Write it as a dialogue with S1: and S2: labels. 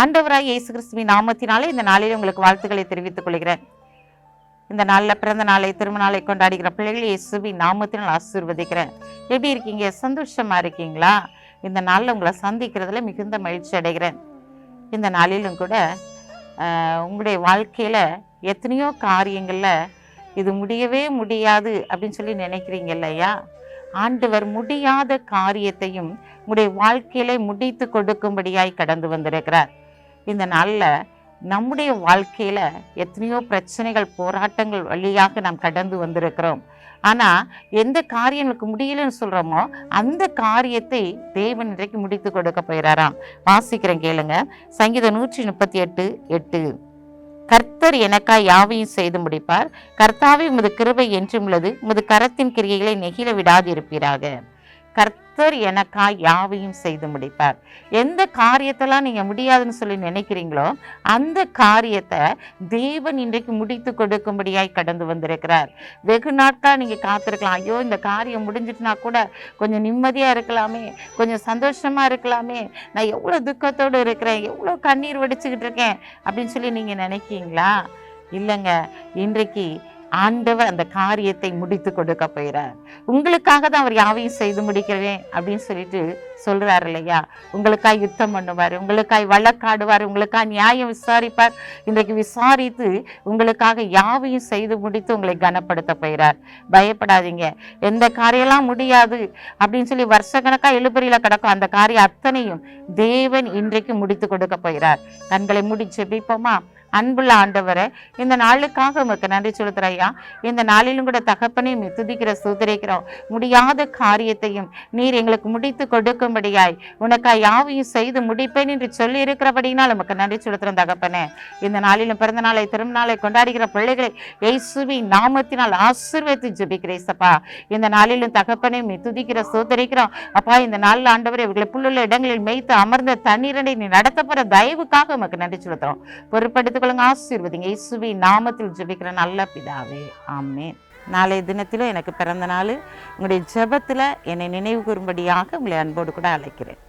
S1: ஆண்டவராய் இயேசு கிறிஸ்துவின் நாமத்தினாலே இந்த நாளில் உங்களுக்கு வாழ்த்துக்களை தெரிவித்துக் கொள்கிறேன். இந்த நாளில் பிறந்த நாளை திருமண நாளை கொண்டாடுகிற பிள்ளைகளை இயேசுவின் நாமத்தினால் ஆசீர்வதிக்கிறேன். எப்படி இருக்கீங்க? சந்தோஷமா இருக்கீங்களா? இந்த நாளில் உங்களை சந்திக்கிறதுல மிகுந்த மகிழ்ச்சி அடைகிறேன். இந்த நாளிலும் கூட உங்களுடைய வாழ்க்கையில் எத்தனையோ காரியங்களில் இது முடியவே முடியாது அப்படின்னு சொல்லி நினைக்கிறீங்க இல்லையா? ஆண்டவர் முடியாத காரியத்தையும் உங்களுடைய வாழ்க்கையில முடித்து கொடுக்கும்படியாய் கடந்து வந்திருக்கிறார். இந்த நாளில் நம்முடைய வாழ்க்கையில் எத்தனையோ பிரச்சனைகள் போராட்டங்கள் வழியாக நாம் கடந்து வந்திருக்கிறோம். ஆனால் எந்த காரியங்களுக்கு முடியலன்னு சொல்கிறோமோ அந்த காரியத்தை தேவன் இன்றைக்கு முடித்து கொடுக்க போயிறாராம் வாசிக்கிறேன் கேளுங்க. சங்கீதம் நூற்றி முப்பத்தி எட்டு எட்டு. கர்த்தர் எனக்காய் யாவையும் செய்து முடிப்பார். கர்த்தாவே உமது கிருபை என்றும் உள்ளது. உமது கரத்தின் கிரியைகளை நெகிழ விடாதிருப்பீராக. கர்த்தர் எனக்காய் யாவையும் செய்து முடிப்பார். எந்த காரியத்தெல்லாம் நீங்கள் முடியாதுன்னு சொல்லி நினைக்கிறீங்களோ அந்த காரியத்தை தேவன் இன்றைக்கு முடித்து கொடுக்கும்படியாய் கடந்து வந்திருக்கிறார். வெகு நாட்களாக நீங்கள் காத்திருக்கலாம். ஐயோ இந்த காரியம் முடிஞ்சிட்டுனா கூட கொஞ்சம் நிம்மதியாக இருக்கலாமே கொஞ்சம் சந்தோஷமாக இருக்கலாமே நான் எவ்வளோ துக்கத்தோடு இருக்கிறேன் எவ்வளோ கண்ணீர் வடிச்சுக்கிட்டு இருக்கேன் அப்படின்னு சொல்லி நீங்கள் நினைக்கீங்களா இல்லைங்க. இன்றைக்கு ஆண்டவர் அந்த காரியத்தை முடித்து கொடுக்க போயிறார் உங்களுக்காக தான் அவர் யாவையும் செய்து முடிக்கிறேன் அப்படின்னு சொல்லிட்டு சொல்றாரு இல்லையா? உங்களுக்காய் யுத்தம் பண்ணுவார் உங்களுக்காய் வழக்காடுவார் உங்களுக்காய் நியாயம் விசாரிப்பார். இன்றைக்கு விசாரித்து உங்களுக்காக யாவையும் செய்து முடித்து உங்களை கனப்படுத்த போயிறார் பயப்படாதீங்க. எந்த காரியெல்லாம் முடியாது அப்படின்னு சொல்லி வருஷக்கணக்காக எழுபறியில கிடக்கும் அந்த காரியம் அத்தனையும் தேவன் இன்றைக்கு முடித்து கொடுக்க போகிறார். கண்களை முடிச்சு ஜெபிப்போமா? அன்புள்ள ஆண்டவரை இந்த நாளுக்காக உமக்கு நன்றி செலுத்துற ஐயா. இந்த நாளிலும் கூட தகப்பனையும் துதிக்கிற சுதரிக்கிறோம் முடியாத காரியத்தையும் நீர் எங்களுக்கு முடித்து கொடுக்கும்படியாய் உனக்காய் யாவையும் செய்து முடிப்பேன் என்று சொல்லி இருக்கிறபடினால் உமக்கு நன்றி செலுத்துறோம் தகப்பனே. இந்த நாளிலும் பிறந்த நாளை திருநாளை கொண்டாடுகிற பிள்ளைகளை இயேசுவி நாமத்தினால் ஆசீர்வதித்து ஜபிக்கிறேசப்பா இந்த நாளிலும் தகப்பனையும் துதிக்கிற சுதரிக்கிறோம் அப்பா இந்த நாளில் ஆண்டவரை இவர்களை புல்லுள்ள இடங்களில் மேய்த்து அமர்ந்த தண்ணீரனை நீ நடத்த தயவுக்காக உமக்கு நன்றி செலுத்துறோம் பொறுப்படுத்திக் கொள்ளுங்க ஆசீர்வதிங்க. இயேசுவி நாமத்தில் ஜெபிக்கிற நல்ல பிதாவே. ஆமே நாளைய தினத்திலும் எனக்கு பிறந்த நாள். உங்களுடைய ஜெபத்துல என்னை நினைவு கூறும்படியாக உங்களை அன்போடு கூட அழைக்கிறேன்.